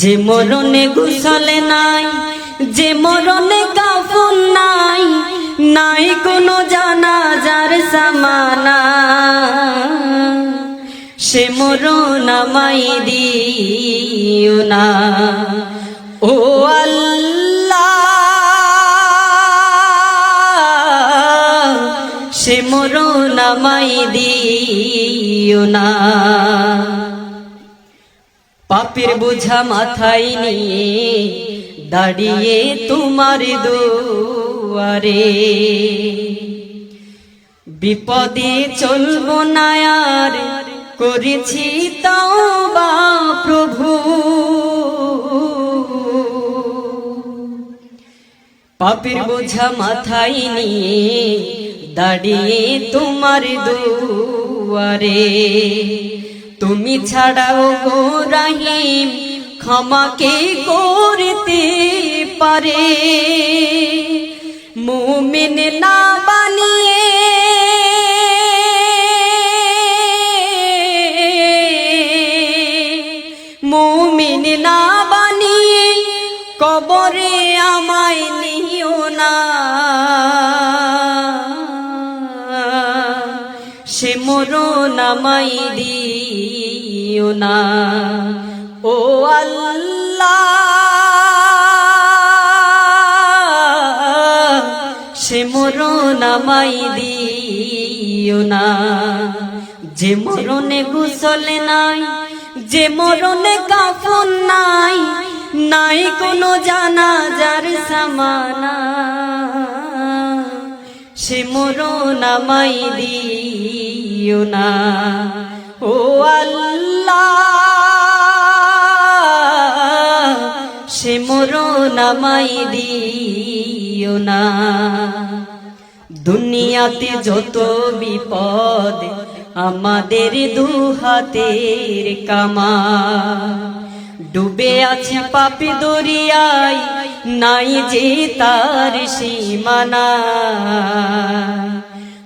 যে মরণে গুসলে নাই, যে মরণে কাফন নাই নাই কোনো জানাজার সামানা সে মরণ আমাই দিও না। ও সে মরণ আমাই দিও না। পাপের বোঝা মাথায় নিয়ে দাঁড়িয়ে তোমার দুয়ারে। বিপদে চলবো না আর, করেছি তাও বা প্রভু। পাপের বোঝা মাথায় নিয়ে দাঁড়িয়ে তোমার দুয়ারে। তুমি ছাড়াও গো রাহিম ক্ষমাকে করতে পারে? মুমিন না বানিয়ে মুমিন না বানিয়ে কবরে আমায় নিও না। সে মরো নামাই আমায় দিও না। ও আল্লাহ, সে মরণ দিও না। যে মরণে গুসলে নাই, যে মরণে কাফন নাই নাই কোনো জানাজার সামানা সে মরণ আমায় দিও না। ও আল্লাহ, সে আমায় দিও না। দুনিয়াতে যত বিপদ, আমাদের দু হাতের কামা ডুবে আছে পাপি দরিয়ায়, নাই যে তার সীমানা।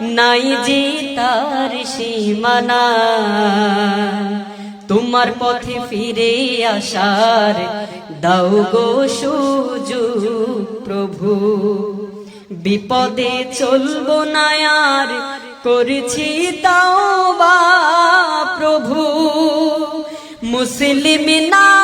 নাই যে তার সীমানা। তোমার পথে ফিরে আসার দাও গো সুজু প্রভু। বিপদে চলবো না আর, করেছি তাও বা প্রভু। মুসলিম না